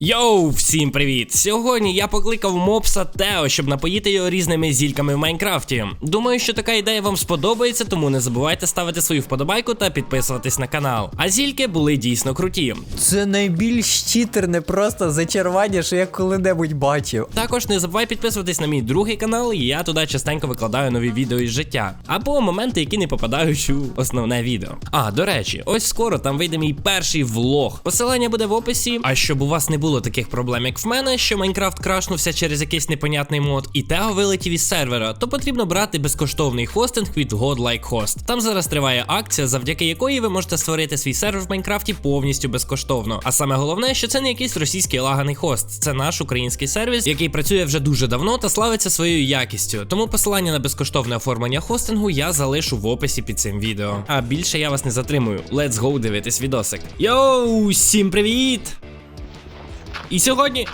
Йоу, всім привіт! Сьогодні я покликав мопса Тео, щоб напоїти його різними зільками в Майнкрафті. Думаю, що така ідея вам сподобається, тому не забувайте ставити свою вподобайку та підписуватись на канал. А зільки були дійсно круті. Це найбільш читерне просто зачарування, що я коли-небудь бачив. Також не забувай підписуватись на мій другий канал, і я туди частенько викладаю нові відео із життя. Або моменти, які не попадають у основне відео. А, до речі, ось скоро там вийде мій перший влог. Посилання буде в описі. А щоб у вас не було таких проблем, як в мене, що Майнкрафт крашнувся через якийсь непонятний мод, і Тео вилетів із сервера, то потрібно брати безкоштовний хостинг від Godlike Host. Там зараз триває акція, завдяки якої ви можете створити свій сервер в Майнкрафті повністю безкоштовно. А саме головне, що це не якийсь російський лаганий хост, це наш український сервіс, який працює вже дуже давно та славиться своєю якістю. Тому посилання на безкоштовне оформлення хостингу я залишу в описі під цим відео. А більше я вас не затримую. Let's go дивитись відосик. Йоу, всім привіт! І сьогодні.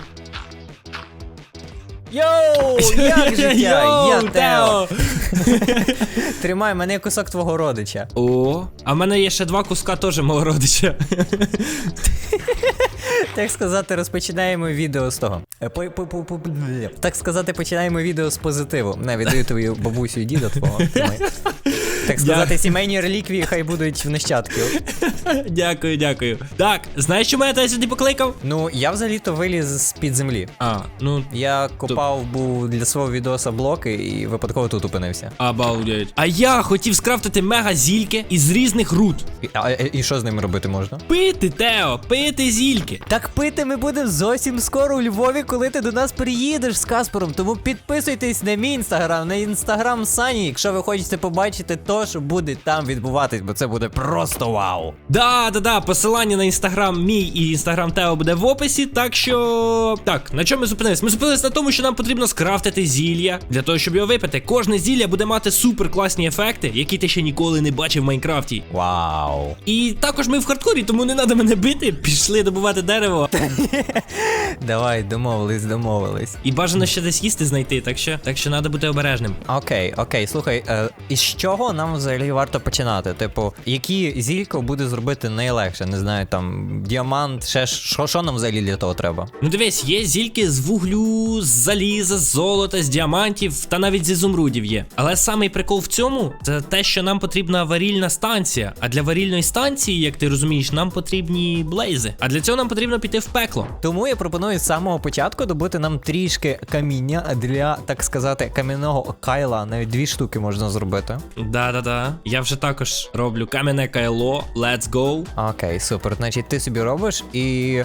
Йоу, як життя? Йоу, Я Тео! Тримай мене кусок твого родича. О, а в мене є ще два куска теж мого родича. Так сказати, розпочинаємо відео з того. Е, по- по- по- по- Так сказати, починаємо відео з позитиву. Не, віддаю твою бабусю і діда твого. Тримай. Так сказати, сімейні реліквії хай будуть в нащадків. дякую, дякую. Так, знаєш, чому я тебе сюди покликав? Ну, я взагалі-то виліз з-під землі. А, ну. Я копав був для свого відоса блоки і випадково тут опинився. Обалдеть. А я хотів скрафтити мега зільки із різних руд. І, а, е, і що з ними робити можна? Пити, Тео, пити зільки. Так пити ми будемо зовсім скоро у Львові, коли ти до нас приїдеш з Каспором. Тому підписуйтесь на мій інстаграм, на інстаграм Сані, якщо ви хочете побачити то, що буде там відбуватись, бо це буде просто вау. Да, да, да, посилання на інстаграм мій і інстаграм Тео буде в описі. Так що. Так, на чому ми зупинились? Ми зупинились на тому, що нам потрібно скрафтити зілля. Для того, щоб його випити. Кожне зілля буде мати супер класні ефекти, які ти ще ніколи не бачив в Майнкрафті. Вау. І також ми в хардкорі, тому не треба мене бити. Пішли добувати дерево. Давай, домовились, домовились. І бажано ще десь їсти знайти, так що так що треба бути обережним. Окей, окей, слухай, е, із чого нам взагалі варто починати? Типу, які зілько буде зробити найлегше? Не знаю, там діамант, ще що, що нам взагалі для того треба? Ну дивись, є зільки з вуглю, з заліза, з золота, з діамантів та навіть з ізумрудів є. Але самий прикол в цьому це те, що нам потрібна варільна станція. А для варільної станції, як ти розумієш, нам потрібні блейзи. А для цього нам потрібно піти в пекло. Тому я пропоную з самого початку добути нам трішки каміння для, так сказати, кам'яного кайла. Навіть дві штуки можна зробити. Да-да-да. Я вже також роблю кам'яне кайло. Let's go. Окей, супер. Значить, ти собі робиш і.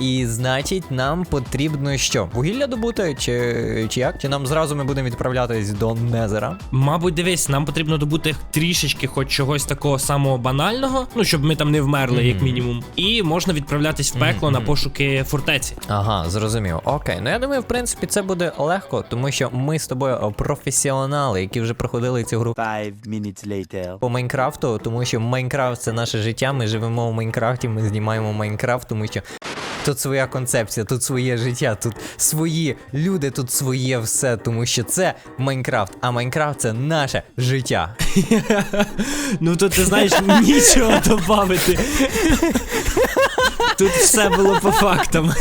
І значить, нам потрібно що? Вугілля добути, чи, чи як? Чи нам зразу ми будемо відправлятись до Незера? Мабуть, дивись, нам потрібно добути трішечки хоч чогось такого самого банального, ну щоб ми там не вмерли, як мінімум. І можна відправлятись в пекло на пошуки фортеці. Ага, зрозумів. Окей. Ну я думаю, в принципі, це буде легко, тому що ми з тобою професіонали, які вже проходили цю гру Five minutes later. по Майнкрафту, тому що Майнкрафт це наше життя. Ми живемо в Майнкрафті, ми знімаємо Майнкрафт, тому що. Тут своя концепція, тут своє життя, тут свої люди, тут своє все, тому що це Майнкрафт, а Майнкрафт це наше життя. Ну тут ти знаєш нічого добавити. Тут все було по фактам.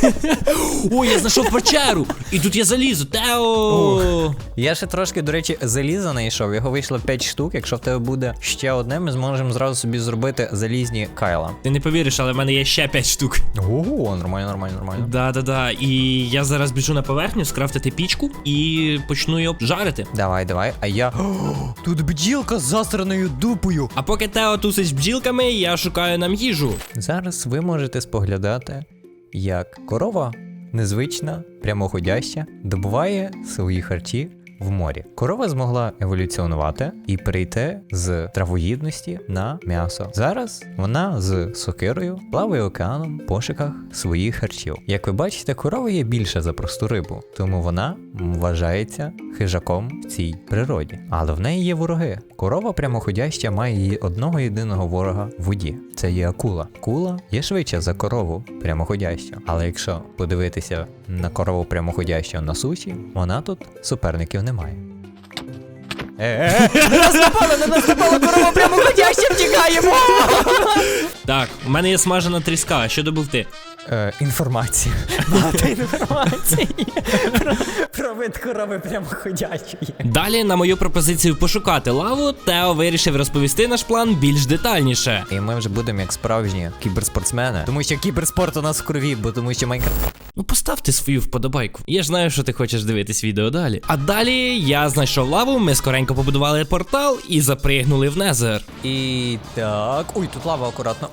Ой, я знайшов печеру! І тут є залізо. Тео! Я ще трошки, до речі, заліза знайшов. Його вийшло 5 штук. Якщо в тебе буде ще одне, ми зможемо зразу собі зробити залізні кайла. Ти не повіриш, але в мене є ще 5 штук. Ого, нормально, нормально, нормально. Да-да-да. І я зараз біжу на поверхню, скрафтити пічку і почну її жарити. Давай, давай. А я. О, тут бджілка з засраною дупою. А поки Тео тусить з бджілками, я шукаю нам їжу. Зараз ви можете споглядати, як корова незвична, прямоходяща, добуває свої харчі в морі. Корова змогла еволюціонувати і перейти з травоїдності на м'ясо. Зараз вона з сокирою плаває океаном в пошуках своїх харчів. Як ви бачите, корова є більша за просту рибу, тому вона вважається хижаком в цій природі. Але в неї є вороги. Корова прямоходяща має її одного єдиного ворога в воді. Це є акула. Акула є швидша за корову прямоходящу. Але якщо подивитися на корову прямоходящого на суші, вона тут суперників немає. Е, на нас напала, на нас напала корова прямоходяща, втікаємо! Так, у мене є смажена тріска, що добув ти? Е. Багато інформації про, про вид корови прямоходячої. Далі на мою пропозицію пошукати лаву, Тео вирішив розповісти наш план більш детальніше. І ми вже будемо як справжні кіберспортсмени. Тому що кіберспорт у нас в крові, бо тому що Майнкрафт. Ну поставте свою вподобайку. Я ж знаю, що ти хочеш дивитись відео далі. А далі я знайшов лаву, ми скоренько побудували портал і запригнули в Незер. І так. Ой, тут лава акуратно.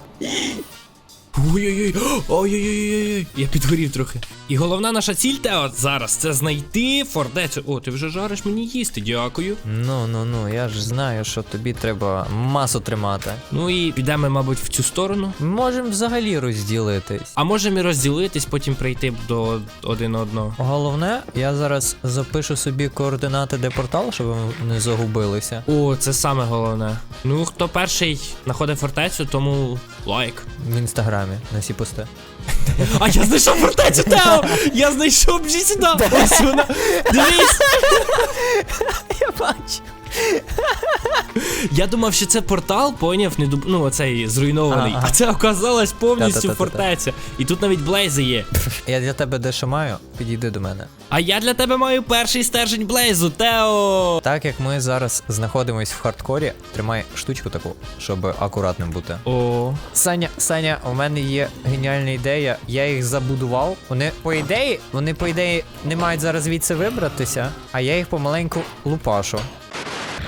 Ой-ой-ой, ой-ой-ой, я підгорів трохи. І головна наша ціль, Тео, зараз це знайти фортецю. О, ти вже жариш мені їсти, дякую. Ну, ну, ну, я ж знаю, що тобі треба масу тримати. Ну і підемо, мабуть, в цю сторону. Можемо взагалі розділитись. А можемо і розділитись, потім прийти до один одного. Головне, я зараз запишу собі координати де портал, щоб ви не загубилися. О, це саме головне. Ну, хто перший знаходить фортецю, тому лайк. В інстаграмі на всі пости. А я знайшов фортецю, Тео! Я знайшов бжі сюди! Дивись! Я бачу. Я думав, що це портал, поняв, не дуб... ну оцей зруйнований. Ага. А це оказалось повністю фортеця. І тут навіть блейзи є. Я для тебе дещо маю, підійди до мене. А я для тебе маю перший стержень блейзу, Тео! Так як ми зараз знаходимось в хардкорі, тримай штучку таку, щоб акуратним бути. О, Саня, Саня, у мене є геніальна ідея. Я їх забудував. Вони, по ідеї, вони, по ідеї, не мають зараз звідси вибратися, а я їх помаленьку лупашу.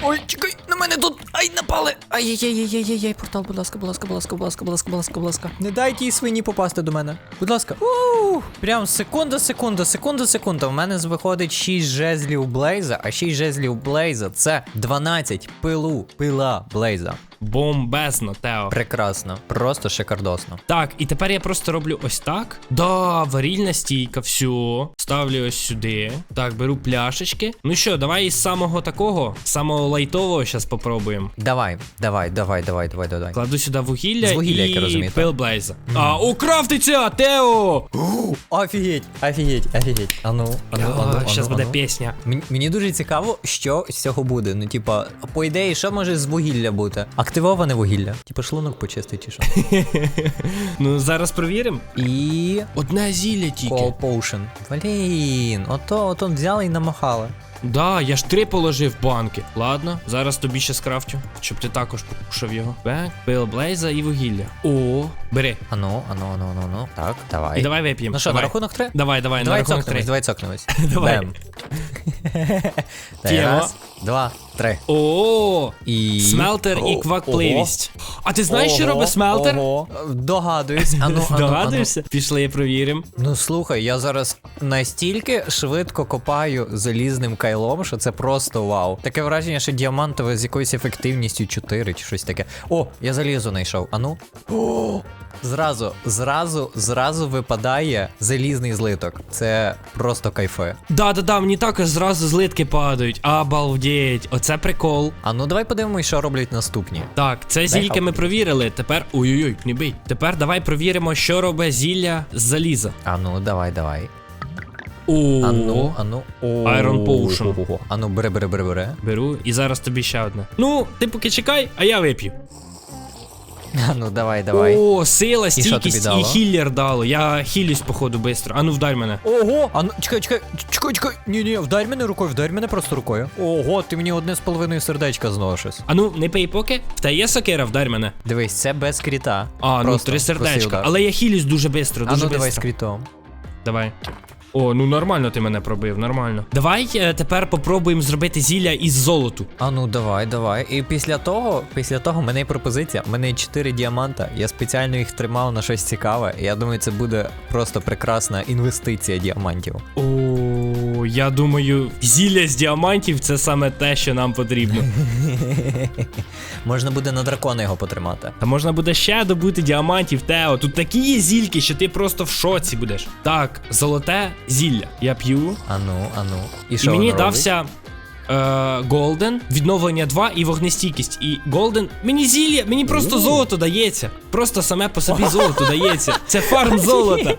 Ой, чекай, мене тут. Ай, напали! Ай-яй-яй-яй-яй-яй, портал, будь ласка, будь ласка, будь ласка, будь ласка, будь ласка, будь ласка, будь ласка. Не дайте їй свині попасти до мене. Будь ласка. Ууу! Прям секунда, секунда, секунда, секунда. У мене виходить 6 жезлів Блейза, а 6 жезлів Блейза це 12 пилу, пила Блейза. Бомбезно, Тео. Прекрасно, просто шикардосно. Так, і тепер я просто роблю ось так. Да, варільна стійка, все. Ставлю ось сюди. Так, беру пляшечки. Ну що, давай із самого такого, самого лайтового зараз попробуємо. Давай, давай, давай, давай, давай, давай. Кладу сюди вугілля, З вугілля, і як я розумію, пил Блейза. А, укравтиться, Тео! Офігеть, офігеть, офігеть. Ану, ану, ану, ану, Зараз буде ану. пісня. Мені, мені дуже цікаво, що з цього буде. Ну, типа, по ідеї, що може з вугілля бути? Активоване вугілля. Типа шлунок почистить чи що. Ну, зараз провіримо. І. Одне зілля тільки. Call Potion. Блін, ото, ото взяли і намахали. Да, я ж три положив банки. Ладно, зараз тобі ще скрафчу, щоб ти також покушав його. Бек, пил Блейза і вугілля. О, бери. Ану, ану, ану, ану, ану. Так, давай. І давай вип'ємо. Ну що, на давай. рахунок три? Давай, давай, на Давай рахунок цокнемось, три. давай цокнемось. Давай. Бем. Раз, два, три. О, І... смелтер і квакпливість. А ти знаєш, що робить смелтер? ого. Догадуюсь. Ану, ану, ану. Догадуєшся? Пішли провіримо. Ну слухай, я зараз настільки швидко копаю залізним кайлом, що це просто вау. Таке враження, що діамантове з якоюсь ефективністю 4 чи щось таке. О, я залізо знайшов. Ану. О! Зразу, зразу, зразу випадає залізний злиток. Це просто кайфе. Да-да-да, мені також зразу злитки падають. Обалдеть, оце прикол. А ну давай подивимось, що роблять наступні. Так, це зільки ми провірили. Тепер. Ой-ой-ой, не бий. Тепер давай провіримо, що робить зілля з заліза. А ну, давай, давай. О, Ану, ану. О, Iron Potion. Ану, бери, бери, бери, бери. Беру і зараз тобі ще одне. Ну, ти поки чекай, а я вип'ю. Ану, давай, давай. О, сила, стійкість і, дало? хіллер дало. Я хілюсь, походу, швидко. А ну вдарь мене. Ого! А ну чекай, чекай, чекай, чекай. Ні, ні, вдарь мене рукою, вдарь мене просто рукою. Ого, ти мені одне з половиною сердечка зносиш. А ну, не пий поки. В тебе є сокира, вдарь мене. Дивись, це без кріта. А, ну три сердечка. Але я хілюсь дуже швидко, А дуже ну давай з крітом. Давай. О, ну нормально ти мене пробив, нормально. Давай е, тепер попробуємо зробити зілля із золоту. А ну давай, давай. І після того, після того, в мене є пропозиція. Мене є 4 діаманта. Я спеціально їх тримав на щось цікаве. Я думаю, це буде просто прекрасна інвестиція діамантів. О, я думаю, зілля з діамантів це саме те, що нам потрібно. Можна буде на дракона його потримати. Та можна буде ще добути діамантів, Тео. Тут такі є зільки, що ти просто в шоці будеш. Так, золоте зілля. Я п'ю. Ану, ану. І І мені дався. Голден, відновлення 2 і вогнестійкість. І Голден. Мені зілля, мені просто золото дається. Просто саме по собі золото дається. Це фарм золота.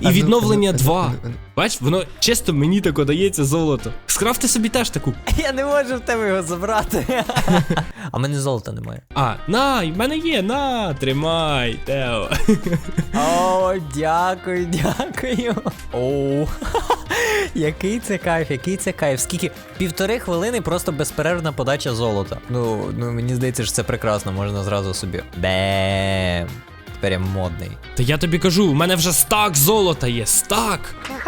І відновлення ну, 2. Бач, воно чисто мені тако дається золото. Скрафти собі теж таку. Я не можу в тебе його забрати. а в мене золота немає. А, на, в мене є, на, тримай, Тео. О, дякую, дякую. О, який це кайф, який це кайф. Скільки? Півтори хвилини просто безперервна подача золота. Ну, ну мені здається, що це прекрасно, можна зразу собі. Бем. Я модний. Та я тобі кажу, у мене вже стак золота є, стак.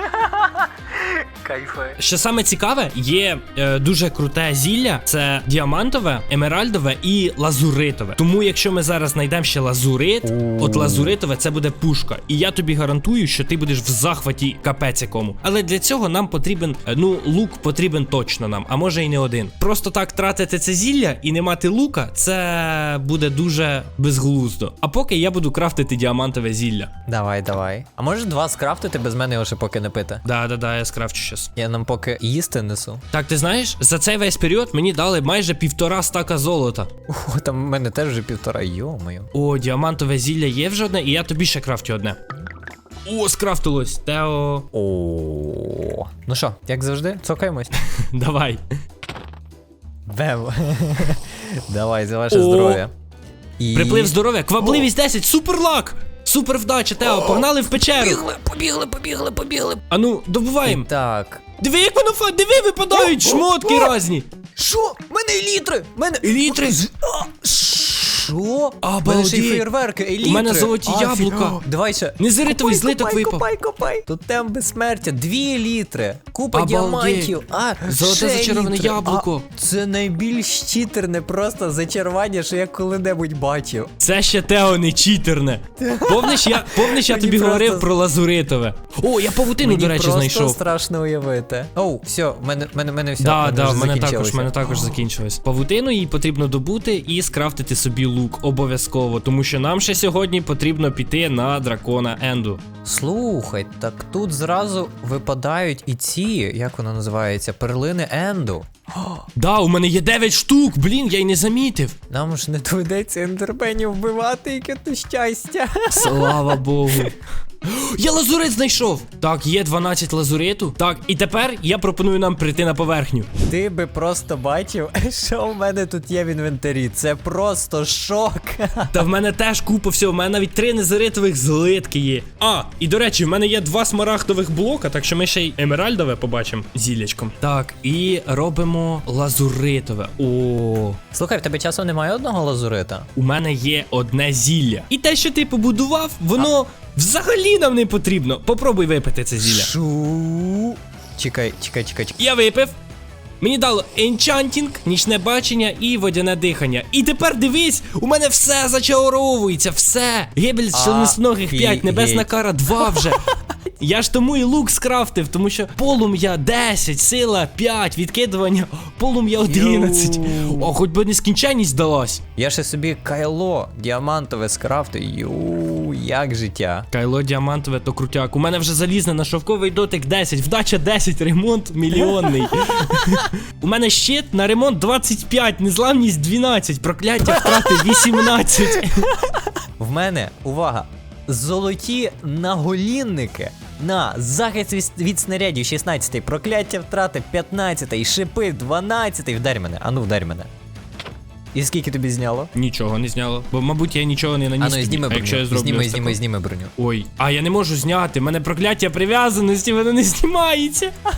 Кайфе. Що саме цікаве, є е, дуже круте зілля: це діамантове, емеральдове і лазуритове. Тому, якщо ми зараз знайдемо ще лазурит, О. от лазуритове це буде пушка. І я тобі гарантую, що ти будеш в захваті капець якому. Але для цього нам потрібен, е, ну, лук потрібен точно нам, а може і не один. Просто так тратити це зілля і не мати лука, це буде дуже безглуздо. А поки я буду крафтити діамантове зілля. Давай, давай. А можеш два скрафтити без мене його ще поки не пити? Да, да, да, я скрафчу щас. Я нам поки їсти несу. Так, ти знаєш, за цей весь період мені дали майже півтора стака золота. О, там в мене теж вже півтора, йо-моє. О, діамантове зілля є вже одне, і я тобі ще крафтю одне. О, скрафтилось, Тео. О. Ну що, як завжди, цокаємось. Давай. Бем. Давай, за ваше О. здоров'я. І... Приплив здоров'я, квапливість 10, суперлак! Супер вдача, Тео, погнали в печеру. Побігли, побігли, побігли, побігли. Ану, добуваємо. Так. Диви, як воно фа, диви, випадають шмотки різні. Що? Мене елітри! Мене... Елітри? А, Що? Мене ще й фейерверки, елітри. У мене золоті Афі- яблука. Давай ще. Незиритовий злиток копай, випав. Копай. Тут тем безсмертя. Дві елітри. Купа Обалдеть. діамантів. А, Золоте ще зачароване елітри. яблуко. А, це найбільш читерне просто зачарування, що я коли-небудь бачив. Це ще Тео не читерне. Повниш, я, повниш, я Мені тобі просто- говорив про лазуритове. О, я павутину, Мені до речі, просто знайшов. страшно уявити. Оу, все, в мене, в мене, в мене все. Да, в да, вже в мене також, закінчилося. мене також закінчилось. Павутину їй потрібно добути і скрафтити собі лук обов'язково, тому що нам ще сьогодні потрібно піти на дракона Енду. Слухай, так тут зразу випадають і ці, як воно називається, перлини Енду. Да, у мене є 9 штук, блін, я й не замітив. Нам ж не доведеться ендерпенів вбивати, яке то щастя. Слава Богу. Я лазурит знайшов. Так, є 12 лазуриту. Так, і тепер я пропоную нам прийти на поверхню. Ти би просто бачив, що в мене тут є в інвентарі. Це просто шок. Та в мене теж купа всього, в мене навіть три незаритових злитки є. А, і до речі, в мене є два смарагдових блока, так що ми ще й емеральдове побачимо зілячком. Так, і робимо лазуритове. О, Слухай, в тебе часом немає одного лазурита. у мене є одне зілля. І те, що ти побудував, воно взагалі нам не потрібно. Попробуй випити це зілля. Шу. Чекай, чекай, чекай, чекай. Я випив. Мені дало енчантінг, нічне бачення і водяне дихання. І тепер дивись, у мене все зачаровується, все. Гибель з членистоногих 5, небесна кара 2 вже. Я ж тому і лук скрафтив, тому що полум'я 10, сила 5, відкидування, полум'я 11. Йоу. О, хоч би нескінченність здалась. Я ще собі кайло діамантове скрафту. Ю, як життя. Кайло діамантове то крутяк. У мене вже залізне на шовковий дотик 10, вдача 10, ремонт мільйонний. У мене щит на ремонт 25, незламність 12, прокляття втрати 18. В мене, увага, золоті наголінники на захист від, снарядів 16, прокляття втрати 15, шипи 12. Вдарь мене, ану вдарь мене. І скільки тобі зняло? Нічого не зняло. Бо, мабуть, я нічого не наніс. Ану, тобі. зніми А якщо я броню. зроблю Зніми, зніми, зніми броню. Ой, а я не можу зняти. в Мене прокляття прив'язаності, воно не знімається.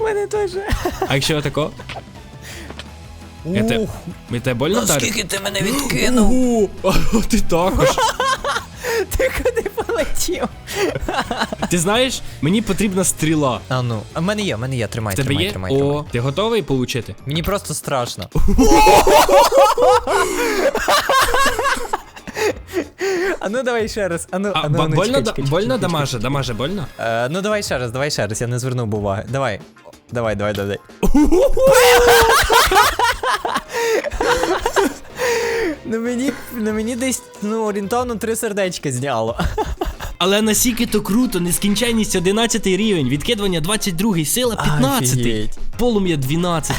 Мене теж. А якщо отако? Я те... Ми тебе больно вдарив? скільки ти мене відкинув? Ого, ти також. Ти куди полетів? Ти знаєш, мені потрібна стріла. А ну, а в мене є, в мене є, тримай, тебе тримай, є? тримай, тримай. О, ти готовий получити? Мені просто страшно. А ну давай ще раз. А ну, А, а ну, ба- а ну, больно, чекай, да- чекай, больно чекай, чекай. дамаже, дамаже, больно? Е, ну давай ще раз, давай ще раз, я не звернув уваги. Давай. Давай, давай, давай. ну мені, ну мені десь ну, орієнтовно три сердечка зняло. Але насіки то круто, нескінченність 11 рівень, відкидування 22, сила 15, полум'я 12.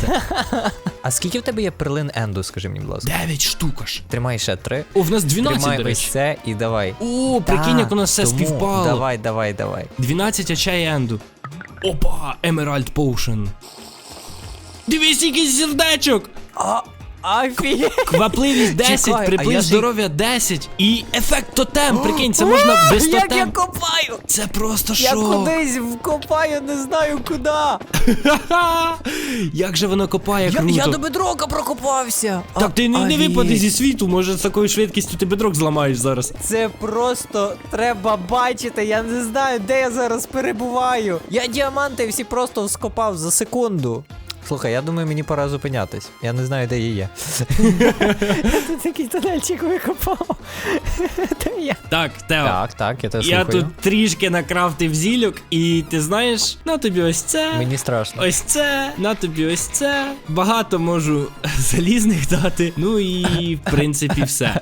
А скільки в тебе є перлин енду, скажи мені, будь ласка? 9 штук аж. Тримай ще три. О, в нас 12, Тримай до речі. це і давай. О, прикинь, як у нас все тому співпало. Давай, давай, давай. 12 очей енду. Опа, Emerald Potion. Дивись, який сердечок! А, офігеть! Квапливість 10, Чекай, а приплив я ж- здоров'я 10 і ефект тотем. Прикинь, це можна без Як я тотем. копаю! Це просто Я шок. кудись вкопаю, не знаю куди. Ха-ха! Як же воно копає Я, круто. я до бедрока прокопався. Так ти не, не випади зі світу, може з такою швидкістю ти бедрок зламаєш зараз. Це просто треба бачити. Я не знаю, де я зараз перебуваю. Я діаманти всі просто скопав за секунду. Слухай, я думаю, мені пора зупинятись. Я не знаю, де я є. Тут такий тунельчик викопав. Де я? Так, Тео. Так, так, я тебе Я слухаю. тут трішки накрафтив зілюк, і ти знаєш, на тобі ось це. Мені страшно. Ось це, на тобі ось це. Багато можу залізних дати. Ну і в принципі все.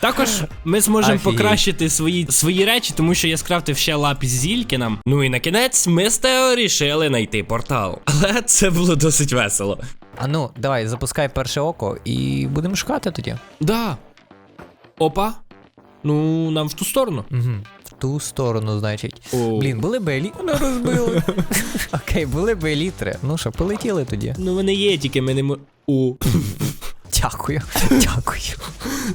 Також ми зможемо Офігеть. покращити свої, свої речі, тому що я скрафтив ще лапіс зільки нам. Ну і на кінець ми з Тео рішили знайти портал. Але це було досить весело. А ну, давай, запускай перше око і будемо шукати тоді. Да. Опа. Ну, нам в ту сторону. Угу. В ту сторону, значить. О. Блін, були б елітри. Не розбили. Окей, були б елітри. Ну що, полетіли тоді. Ну вони є, тільки ми не мо. О. Дякую. Дякую.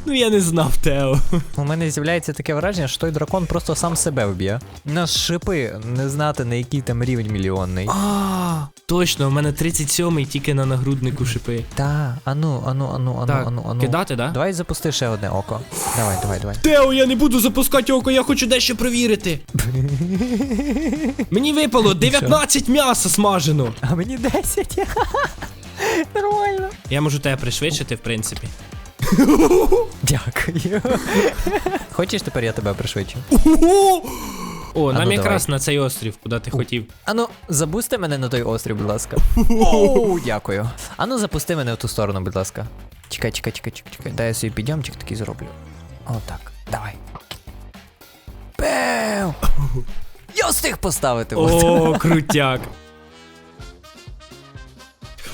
Ну я не знав, Тео. У мене з'являється таке враження, що той дракон просто сам себе вб'є. У нас шипи не знати на який там рівень мільйонний. А, точно, у мене 37-й тільки на нагруднику шипи. Та, ану, ану, ану, ану, Так, ану, ану. кидати, да? Давай запусти ще одне око. Давай, давай, давай. Тео, я не буду запускати око, я хочу дещо провірити. Мені випало 19 м'яса смажено. А мені 10. Нормально. Я можу тебе пришвидшити, в принципі. Дякую. Хочеш тепер я тебе пришвидшу? О, А нам ну, якраз на цей острів, куди ти хотів. Ану, забусти мене на той острів, будь ласка. Оу, дякую. Ану, запусти мене в ту сторону, будь ласка. Чекай, чекай, чекай, чекай, чекай. Дай я собі підйомчик такий зроблю. Отак. Давай. Бем! Я встиг поставити. О, крутяк.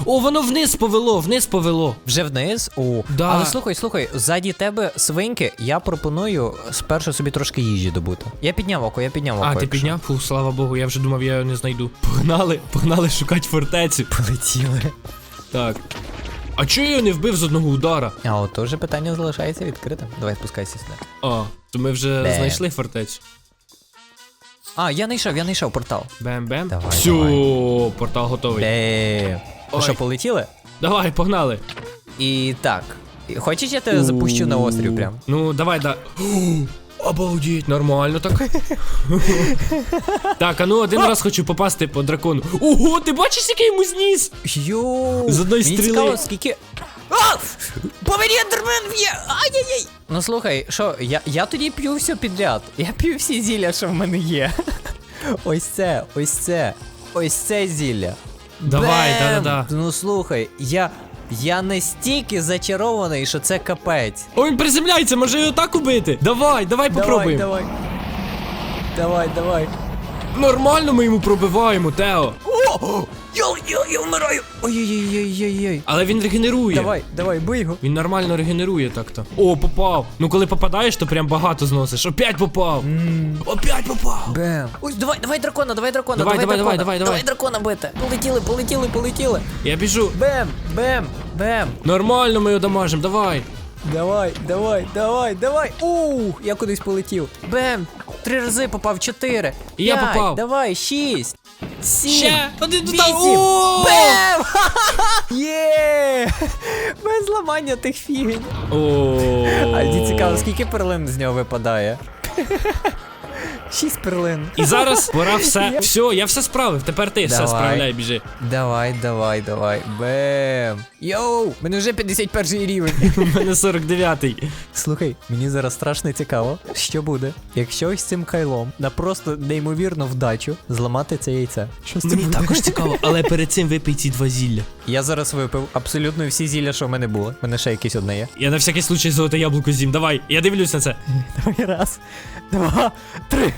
О, воно вниз повело, вниз повело. Вже вниз? О. Да. Але слухай, слухай, ззаді тебе свиньки, я пропоную спершу собі трошки їжі добути. Я підняв око, я підняв око. А, ти якщо. підняв? Фу, слава Богу, я вже думав, я його не знайду. Погнали, погнали шукати фортецю. Полетіли. Так. А чого я його не вбив з одного удара? А от теж питання залишається відкритим. Давай спускайся сюди. А, то ми вже Бем. знайшли фортецю. А, я знайшов, я знайшов портал. Бем-бем. Давай, Все, давай. портал готовий. Бем. Ой. що, полетіли? Давай, погнали. І так. Хочеш, я тебе запущу на острів прям? Ну, давай, да. Обалдеть, нормально так. так, а ну один раз хочу попасти по дракону. Ого, ти бачиш, який йому зніс? Йоу! З одної Мені стріли. цікаво, скільки. А! Повері ендермен б'є! Ай-яй-яй! Ну слухай, що, я, я тоді п'ю все підряд. Я п'ю всі зілля, що в мене є. Ось це, ось це, ось це зілля. Давай, Бем! да-да-да. Ну слухай, я. Я настільки зачарований, що це капець. О, він приземляється, може його так убити? Давай, давай попробуємо. Давай, давай. Давай, давай. Нормально ми йому пробиваємо, Тео. О! Я, я, я вмираю! Ой-ой-ой-ой-ой. Але він регенерує. Давай, давай, бий його. Він нормально регенерує так-то. О, попав. Ну коли попадаєш, то прям багато зносиш. Опять попав. Опять попав. Бем. Ось, давай, давай дракона, давай дракона, Давай, давай, дракона. давай, давай, давай. дракона бити. Полетіли, полетіли, полетіли. Я біжу. Бем, бем, бем. Нормально ми його дамажимо, давай. Давай, давай, давай, давай. Ух, я кудись полетів. Бем. Три рази попав, чотири. І я п'ять, попав. Давай, шість. Сім. Ще один. Вісім. О! Бем! Є! Без ламання тих фігень. О. А мені цікаво, скільки перлин з нього випадає? Шість перлин. І зараз пора все. Все, я все справив. Тепер ти все Давай. справляй, біжи. Давай, давай, давай. Бем. Йоу, мене вже 51 рівень. У мене 49-й. Слухай, мені зараз страшно цікаво, що буде, якщо ось цим кайлом на просто неймовірну вдачу зламати це яйце. Що з цим Мені буде? також цікаво, але перед цим випий ці два зілля. Я зараз випив абсолютно всі зілля, що в мене було. У мене ще якесь одне є. Я на всякий случай золоте яблуко з'їм. Давай, я дивлюсь на це. Давай раз, два, три.